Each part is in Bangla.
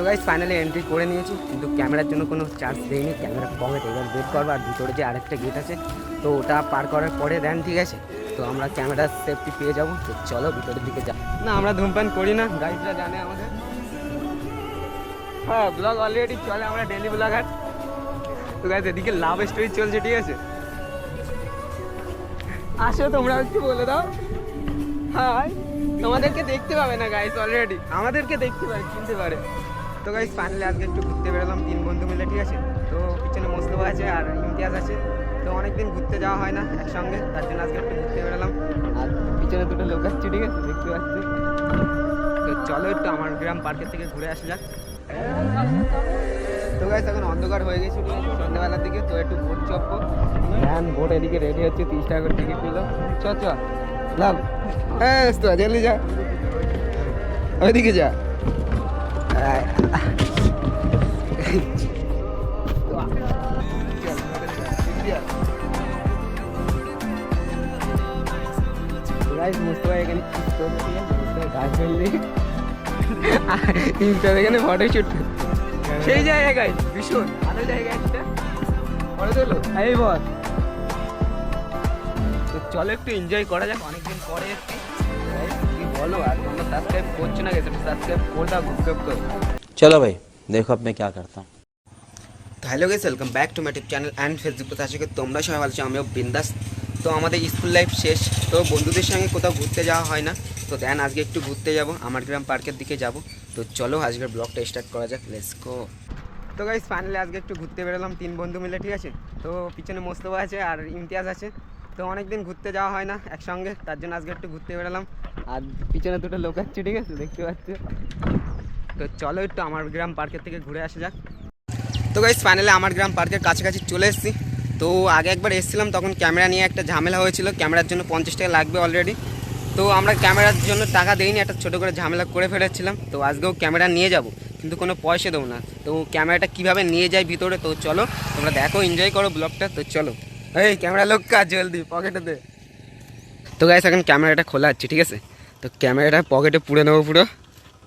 তো গাইজ ফাইনালি এন্ট্রি করে নিয়েছি। কিন্তু ক্যামেরার জন্য কোনো চার্জ দেয়নি ক্যামেরা পকেট এবার বের করব, আর ভিতরে যে আরেকটা গেট আছে, তো ওটা পার করার পরে দেন ঠিক আছে। তো আমরা ক্যামেরার সেফটি পেয়ে যাব। তো চলো ভিতরের দিকে যা না, আমরা ধূমপান করি না। গাইডরা জানে আমাদের। হ্যাঁ ব্লগ অলরেডি চলে আমরা ডেলি ব্লগার তো গাইজ এদিকে লাভ স্টোরি চলছে, ঠিক আছে? আসো, তোমরা একটু বলে দাও। হাই তোমাদেরকে দেখতে পাবে না গাইস অলরেডি আমাদেরকে দেখতে পারে চিনতে পারে। তো গাইস ফাইনালি আজকে একটু ঘুরতে বেরোলাম তিন বন্ধু মিলে ঠিক আছে? তো পিছনে মোস্তফা আছে আর ইমতিয়াজ আছে। তো অনেকদিন ঘুরতে যাওয়া হয় না একসঙ্গে তার জন্য আজকে একটু ঘুরতে বেরোলাম। আর পিছনে দুটো লোক আসছে ঠিক আছে? দেখতে পাচ্ছি। তো চলো একটু আমার গ্রাম পার্কের থেকে ঘুরে আসা যাক। তো গাইস এখন অন্ধকার হয়ে গেছে সন্ধ্যাবেলার দিকে তো একটু ভোট চপ্প ভ্যান ভোট এদিকে রেডি হচ্ছে তিরিশ টাকা করে টিকিট নিল। চ চ। লাভ হ্যাঁ তো জলদি যা। ওইদিকে যা। এখানে ফটো শুট সেই জায়গায় ভীষণ ভালো জায়গা একটা পরে তোলো এই তো চলো একটু এনজয় করা যাক অনেকদিন পরে এসছি Guys, কি বলো আর তোমরা সাবস্ক্রাইব করছো না গেছে সাবস্ক্রাইব করে দাও গুপ করে चलो भाई देखो अब मैं क्या करता हूँ তো hello guys welcome back to my tip channel and Facebook তো আজকে তোমরা সবাই ভালো আছো আমিও বিন্দাস তো আমাদের স্কুল লাইফ শেষ তো বন্ধুদের সঙ্গে কোথাও ঘুরতে যাওয়া হয় না তো দেন আজকে একটু ঘুরতে যাব আমার গ্রাম পার্কের দিকে যাব তো চলো আজকের ব্লগটা স্টার্ট করা যাক লেটস গো তো গাইস ফাইনালি আজকে একটু ঘুরতে বেরোলাম তিন বন্ধু মিলে ঠিক আছে তো পিছনে মোস্তফা আছে আর ইমতিয়াজ আছে তো অনেকদিন ঘুরতে যাওয়া হয় না একসঙ্গে, তার জন্য আজকে একটু ঘুরতে বেরোলাম। আর পিছনে দুটো লোক আছে, ঠিক আছে? দেখতে পাচ্ছি? তো চলো একটু আমার গ্রাম পার্কের থেকে ঘুরে আসা যাক। তো গাইস ফাইনালি আমার গ্রাম পার্কের কাছাকাছি চলে এসেছি। তো আগে একবার এসেছিলাম, তখন ক্যামেরা নিয়ে একটা ঝামেলা হয়েছিল। ক্যামেরার জন্য পঞ্চাশ টাকা লাগবে অলরেডি তো আমরা ক্যামেরার জন্য টাকা দেইনি, একটা ছোটো করে ঝামেলা করে ফেলেছিলাম। তো আজকেও ক্যামেরা নিয়ে যাব, কিন্তু কোনো পয়সা দেবো না। তো ক্যামেরাটা কীভাবে নিয়ে যায় ভিতরে, তো চলো তোমরা দেখো এনজয় করো ব্লগটা তো চলো। এই ক্যামেরা লোক কাজ জলদি পকেটে দে। তো গাইস এখন ক্যামেরাটা খোলা আছে ঠিক আছে? তো ক্যামেরাটা পকেটে পুড়ে নেব পুরো।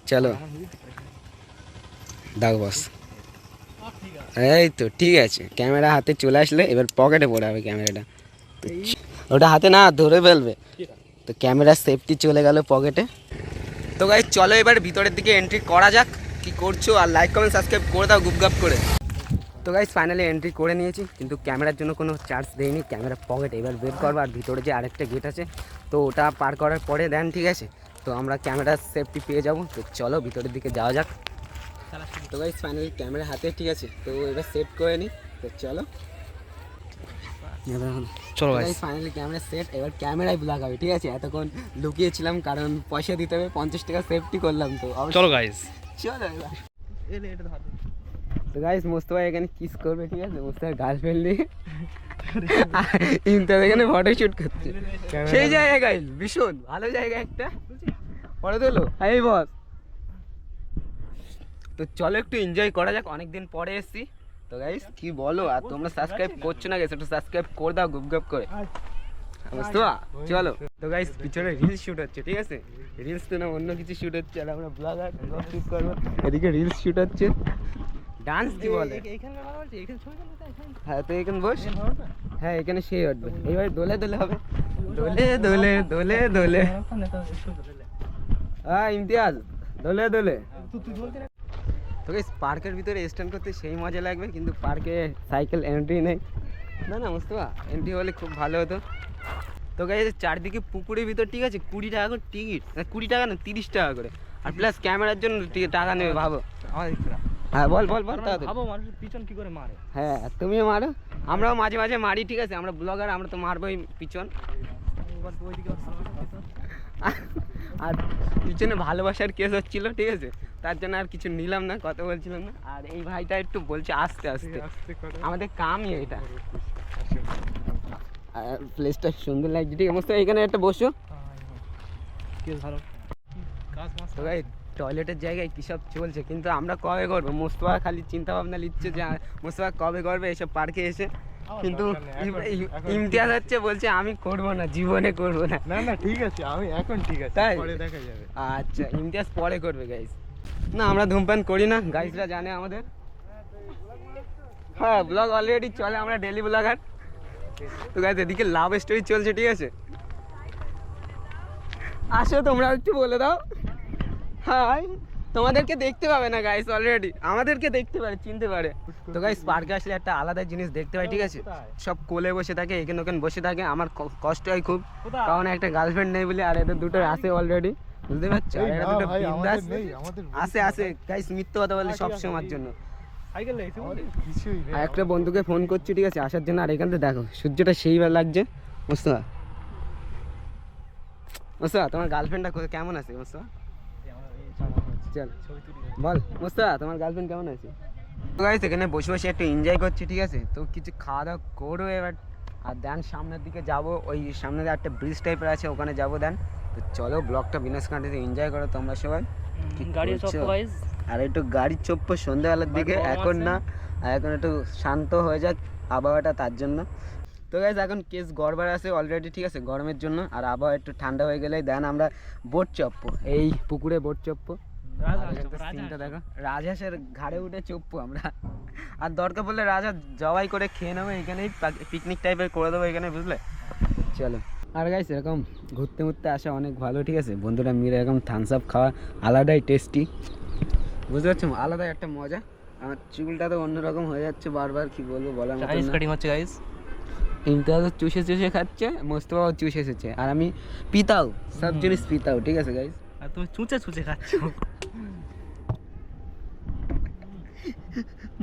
চলো। দাও বস এই তো ঠিক আছে। ক্যামেরা হাতে চলে আসলে এবার পকেটে পড়ে হবে ক্যামেরাটা। ওটা হাতে না ধরে ফেলবে। তো ক্যামেরার সেফটি চলে গেল পকেটে। তো গাই চলো এবার ভিতরের দিকে এন্ট্রি করা যাক। কি করছ? আর লাইক কমেন্ট সাবস্ক্রাইব করে দাও গুপগাপ করে। তো গাইজ ফাইনালি এন্ট্রি করে নিয়েছি কিন্তু ক্যামেরার জন্য কোনো চার্জ দেয়নি ক্যামেরা পকেট এবার বের করব আর ভিতরে যে আরেকটা গেট আছে তো ওটা পার করার পরে দেন ঠিক আছে তো আমরা ক্যামেরার সেফটি পেয়ে যাব তো চলো ভিতরের দিকে যাওয়া যাক। তো গাইজ ফাইনালি ক্যামেরা হাতে ঠিক আছে তো এবার সেট করে নিই তো চলো। চলো গাইজ ফাইনালি ক্যামেরা সেট এবার ক্যামেরায় ব্লগ হবে ঠিক আছে এতক্ষণ লুকিয়েছিলাম কারণ পয়সা দিতে হবে পঞ্চাশ টাকা সেফটি করলাম তো চলো গাইজ চলো এবার। এটা তো গাইস মোস্তফা এখানে কিস করবে ঠিক আছে? মোস্তফার গার্লফ্রেন্ড নিয়ে ইমতাজ এখানে ফটো শুট করছে সেই জায়গায় গাইস ভীষণ ভালো জায়গা একটা। পরে তোলো। এই বস তো চলো একটু এনজয় করা যাক অনেকদিন পরে এসেছি। তো গাইস কি বলো? আর তোমরা সাবস্ক্রাইব করছ না গেছে একটু সাবস্ক্রাইব করে দাও গুপ গুপ করে। মোস্তফা চলো। তো গাইস পিছনে রিলস শুট হচ্ছে ঠিক আছে? রিলস তো না অন্য কিছু শুট হচ্ছে আর আমরা ব্লগার ব্লগ শুট করব। এদিকে রিলস শুট হচ্ছে। ডান্স কি বলে হ্যাঁ তো এখানে বস হ্যাঁ এখানে সেই উঠবে এইবার দোলে দোলে হবে দোলে দোলে দোলে দোলে হ্যাঁ ইমতিয়াজ দোলে দোলে তো গাইস পার্কের ভিতরে স্ট্যান্ড করতে সেই মজা লাগবে কিন্তু পার্কে সাইকেল এন্ট্রি নেই না না মুস্তফা এন্ট্রি হলে খুব ভালো হতো তো গাইস চারদিকে পুকুরের ভিতর ঠিক আছে কুড়ি টাকা করে টিকিট কুড়ি টাকা না তিরিশ টাকা করে আর প্লাস ক্যামেরার জন্য টাকা নেবে ভাবো হ্যাঁ বল বল বল। ভাবো মানুষের পিছন কি করে মারে। হ্যাঁ তুমিও মারো আমরাও মাঝে মাঝে মারি ঠিক আছে? আমরা ব্লগার আমরা তো মারবোই পিছন। আর পিছনে ভালোবাসার কেস হচ্ছিল ঠিক আছে? তার জন্য আর কিছু নিলাম না কথা বলছিলাম না। আর এই ভাইটা একটু বলছে আস্তে আস্তে। আমাদের কামই এটা। আর প্লেসটা সুন্দর লাগছে ঠিক আছে? এখানে একটা বসো। কে ধরো কাজ টয়লেটের জায়গায় কী সব চলছে? কিন্তু আমরা কবে করব? মোস্তফা খালি চিন্তা ভাবনা নিচ্ছে যে মোস্তফা কবে করবে এসব পার্কে এসে? কিন্তু ইম- ইম- ইমতিয়াজ হচ্ছে বলছে আমি করব না জীবনে করব না। না না ঠিক আছে আমি এখন ঠিক আছে তাই? পরে দেখা যাবে। আচ্ছা ইমতিয়াজ পরে করবে গাইস না আমরা ধূমপান করি না গাইসরা জানে আমাদের। হ্যাঁ ব্লগ অলরেডি চলে আমরা ডেলি ব্লগার তো গাইস এদিকে লাভ স্টোরি চলছে ঠিক আছে? আসো তোমরা একটু বলে দাও। হাই তোমাদেরকে দেখতে পাবে না গাইস অলরেডি আমাদেরকে দেখতে পারে চিনতে পারে। তো গাইস পার্কে আসলে একটা আলাদা জিনিস দেখতে পাই ঠিক আছে? সব কোলে বসে থাকে এখানে ওখানে বসে থাকে আমার কষ্ট হয় খুব। কারণ একটা গার্লফ্রেন্ড নেই বলে আর এদের দুটো আছে অলরেডি বুঝতে পারছ? এরা দুটো বিন্দাস। আছে আছে। গাইস মিথ্যে কথা বলে সব সময়ের জন্য? আর একটা বন্ধুকে ফোন করছি ঠিক আছে আসার জন্য। আর এখান থেকে দেখো সূর্যটা সেইবার লাগছে মুস্তা মুস্তা তোমার গার্লফ্রেন্ডটা কেমন আছে মুস্তা চল। বল। মুস্তা তোমার গার্লফ্রেন্ড কেমন আছে? গাইস এখানে বসে বসে একটু এনজয় করছি ঠিক আছে? তো কিছু খাওয়া দাওয়া করব এবার। আর দেন সামনের দিকে যাব ওই সামনে একটা ব্রিজ টাইপের আছে ওখানে যাব দেন। তো চলো ব্লগটা বিনাশ কান্ট্রিতে এনজয় করো তোমরা সবাই। গাইস আর একটু গাড়ির চপ্প সন্ধ্যাবেলার দিকে এখন না আর এখন একটু শান্ত হয়ে যাক আবহাওয়াটা তার জন্য। তো গাইজ এখন কেস গড়বার আছে অলরেডি ঠিক আছে? গরমের জন্য আর আবহাওয়া একটু ঠান্ডা হয়ে গেলে দেন আমরা বোট চপ্প এই পুকুরে বোট চপ্প। সিনটা দেখো। রাজহাঁসের ঘাড়ে উঠে চপ্পু আমরা। আর দরকার পড়লে রাজা জবাই করে খেয়ে নেব এখানেই পিকনিক টাইপের করে দেবো এখানে বুঝলে? চলো। আর গাইস এরকম ঘুরতে ঘুরতে আসা অনেক ভালো ঠিক আছে? বন্ধুরা মিলে এরকম থামস আপ খাওয়া আলাদাই টেস্টি বুঝতে পারছ? আলাদাই একটা মজা। আমার চুলটা তো অন্যরকম হয়ে যাচ্ছে বারবার কি বলব বলার মতো কাটিং হচ্ছে গাইস ইমতিয়াজ চুষে চুষে খাচ্ছে মোস্তফাও চুষে এসেছে আর আমি পিতাও সব জিনিস পিতাও ঠিক আছে গাইস আর তুমি চুচে চুচে খাচ্ছ।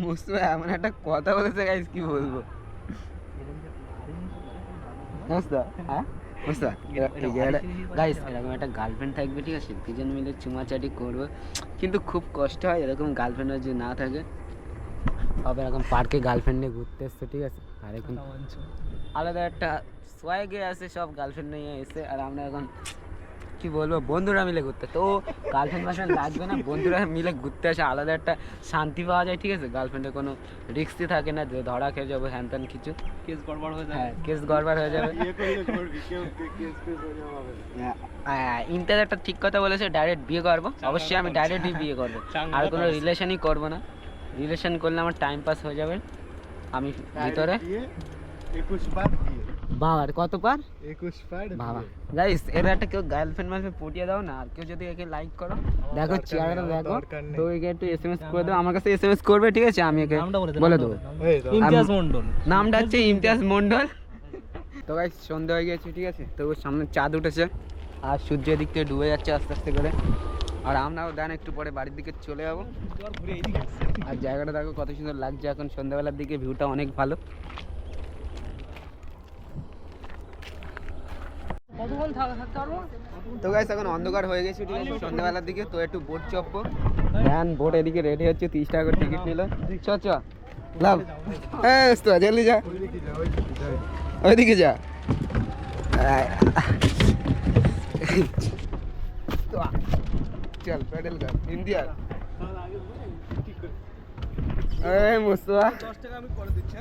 মোস্তফা এমন একটা কথা বলেছে গাইস কি বলব? মোস্তফা হ্যাঁ? গাইস এরকম একটা গার্লফ্রেন্ড থাকবে ঠিক আছে? দুজন মিলে চুমাচাটি করব। কিন্তু খুব কষ্ট হয় এরকম গার্লফ্রেন্ড যদি না থাকে। তবে এরকম পার্কে গার্লফ্রেন্ড নিয়ে ঘুরতে এসছে ঠিক আছে? আর এখন আলাদা একটা সোয়াগে আছে সব গার্লফ্রেন্ড নিয়ে এসে আর আমরা এখন কি বলব বন্ধুরা মিলে ঘুরতে। তো গার্লফ্রেন্ড মার্লফ্রেন্ড লাগবে না বন্ধুরা মিলে ঘুরতে আসে আলাদা একটা শান্তি পাওয়া যায় ঠিক আছে? গার্লফ্রেন্ডের কোনো রিস্কই থাকে না যে ধরা খেয়ে যাব হ্যান ত্যান কিছু। কেস গড়বড় হয়ে হ্যাঁ কেস গড়বার হয়ে যাবে। হ্যাঁ, ইমতিয়াজ একটা ঠিক কথা বলেছে ডাইরেক্ট বিয়ে করব। অবশ্যই আমি ডাইরেক্টই বিয়ে করব। আর কোনো রিলেশনই করব না। রিলেশন করলে আমার টাইম পাস হয়ে যাবে। আমি ভিতরে। একুশ বার বাবার কত পার? একুশ বার বাবা। গাইস এর একটা কেউ গার্লফ্রেন্ড মার্লফ্রেন্ড পটিয়ে দাও না আর কেউ যদি একে লাইক করো দেখো চেয়ারটা দেখো। তো একে একটু এসএমএস করে দেবো আমার কাছে এসএমএস করবে ঠিক আছে? আমি একে বলে দেবো। ইমতিয়াজ মন্ডল নামটা হচ্ছে ইমতিয়াজ মন্ডল তো গাইস সন্ধ্যা হয়ে গেছে ঠিক আছে? তো সামনে চাঁদ উঠেছে আর সূর্য দিক থেকে ডুবে যাচ্ছে আস্তে আস্তে করে। আর আমরাও দেন একটু পরে বাড়ির দিকে চলে যাব। আর জায়গাটা দেখো কত সুন্দর লাগছে এখন সন্ধ্যাবেলার দিকে ভিউটা অনেক ভালো। কতক্ষণ থাকা থাকতে পারব? তো গাইস এখন অন্ধকার হয়ে গেছে ঠিক আছে? সন্ধ্যাবেলার দিকে তো একটু বোট চপ্প ভ্যান বোট এদিকে রেডি হচ্ছে তিরিশ টাকা করে টিকিট নিল। চ চ। লাভ হ্যাঁ তো জলদি যা। ওইদিকে যা। চল প্যাডেল কর। ইন্ডিয়া এই মুস্তফা।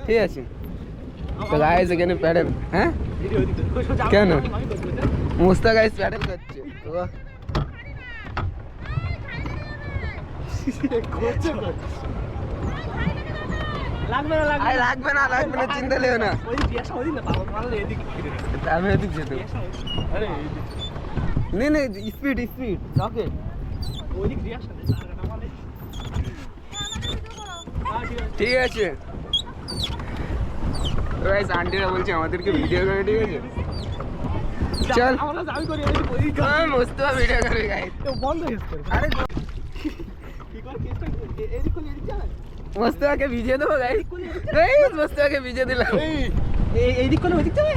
ঠিক আছে। তো গাইস এখানে প্যাডেল হ্যাঁ? কেন? মুস্তা গাইস প্যাডেল করছে। তো লাগবে না লাগবে না। লাগবে না চিন্তা নেও না। আমি এদিক যেতে স্পিড স্পিড রকেট ঠিক আছে। গাইস আন্টিরা বলছে আমাদেরকে ভিডিও করে ঠিক আছে? চল। আমরা যাবি করি মুস্তফা ভিডিও করে গাইস তো বন্ধ হয়ে গেছে। আরে দেবো গাইস এই ভিজিয়ে দিলাম। এই এইদিক কোন ওইদিক যাবে?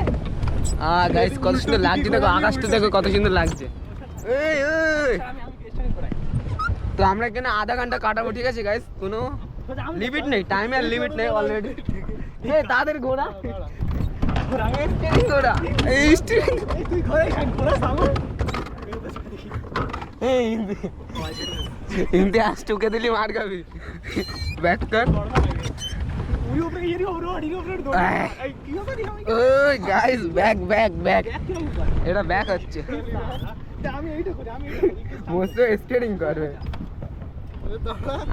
আহ গাইস কত সুন্দর লাগছে দেখো আকাশটা দেখো কত সুন্দর লাগছে। এই এই। করাই তো আমরা এখানে আধা ঘণ্টা কাটাবো ঠিক আছে গাইস কোনো লিমিট নেই টাইমের লিমিট নেই অলরেডি এই তাদের ঘোড়া। ঘোড়া এই তুই সামনে ইমতিয়াজ টুকে দিলি মার খাবি। ব্যাক কর। এটা ব্যাক হচ্ছে। আমি এইটা করি আমি এইটা করি। স্টিয়ারিং করবে।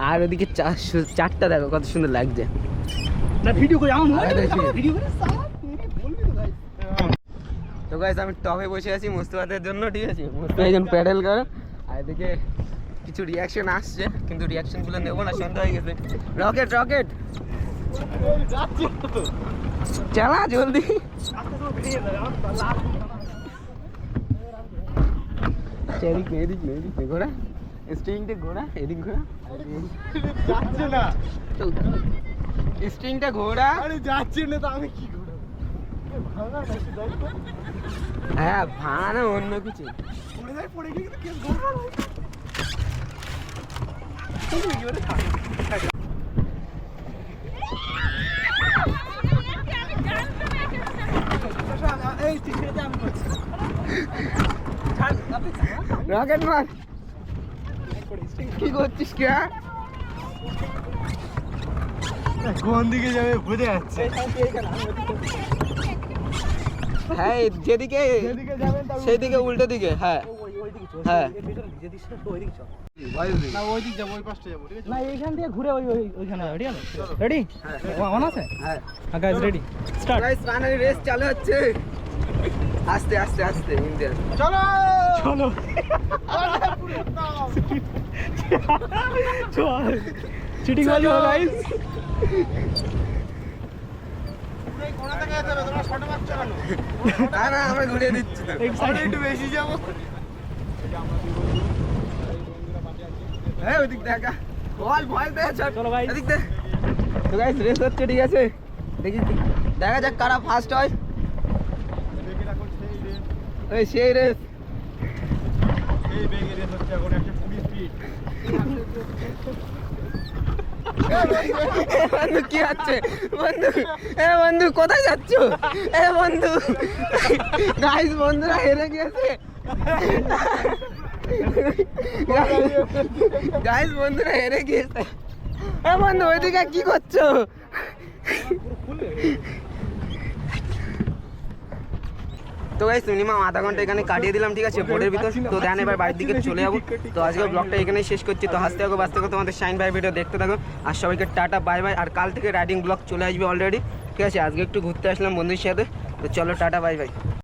আর ওদিকে চার- চারটা দেখো কত সুন্দর লাগছে তো গাইস আমি টপে বসে আছি মোস্তফাদের জন্য ঠিক আছে মোস্তফা একজন প্যাডেল করো আর এদিকে কিছু রিয়াকশন আসছে কিন্তু রিয়াকশনগুলো নেব না সন্ধ্যা হয়ে গেছে রকেট রকেট চালা জলদি এদিক এদিক এদিক ঘোড়া স্ট্রিংটা ঘোড়া এদিক ঘোড়া যাচ্ছে না স্ট্রিংটা ঘোড়া আরে যাচ্ছে না তো আমি কি ভাঙা নাকি হ্যাঁ ভাড়া অন্য কিছু। পড়ে যায় পড়ে টিকেটে আমি করছি। রকেট মার। কি করছিস কে কোন দিকে যাবে বুঝে যাচ্ছে। হ্যাঁ যেদিকে যেদিকে যাবেন তার সেই দিকে। উল্টো দিকে হ্যাঁ। হ্যাঁ। ঘুরে ওই ওই ওইখানে রেডি অন আছে? হ্যাঁ হ্যাঁ। Guys ready start guys finally race চালু। হচ্ছে। আস্তে আস্তে আস্তে চল। ঘুরিয়ে দিচ্ছি একটু বেশি যাব হ্যাঁ দেখা বল ভয় দে চল guys। এদিক দে হচ্ছে ঠিক আছে দেখি দেখা যাক কারা ফার্স্ট হয় ওই সেই রেস এই বেগে রেস হচ্ছে এখন একশো কুড়ি স্পিড বন্ধু কি হচ্ছে? বন্ধু এ বন্ধু কোথায় যাচ্ছ? এ বন্ধু গাইস বন্ধুরা হেরে গিয়েছে গাইস বন্ধুরা হেরে গিয়েছে এ বন্ধু ওইদিকে কি করছ? তো গাইস মিনিমাম আধা ঘণ্টা এখানে কাটিয়ে দিলাম, ঠিক আছে? বোর্ডের ভিতর। তো দেন এবার বাড়ির দিকে চলে যাব। তো আজকে ব্লগটা এখানেই শেষ করছি। তো হাসতে থাকো, বাঁচতে থাকো। তোমাদের শাইন ভাই ভিডিও দেখতে থাকো। আর সবাইকে টাটা বাই বাই আর কাল থেকে রাইডিং ব্লগ চলে আসবে অলরেডি ঠিক আছে? আজকে একটু ঘুরতে আসলাম বন্ধুর সাথে। তো চলো, টাটা বাই বাই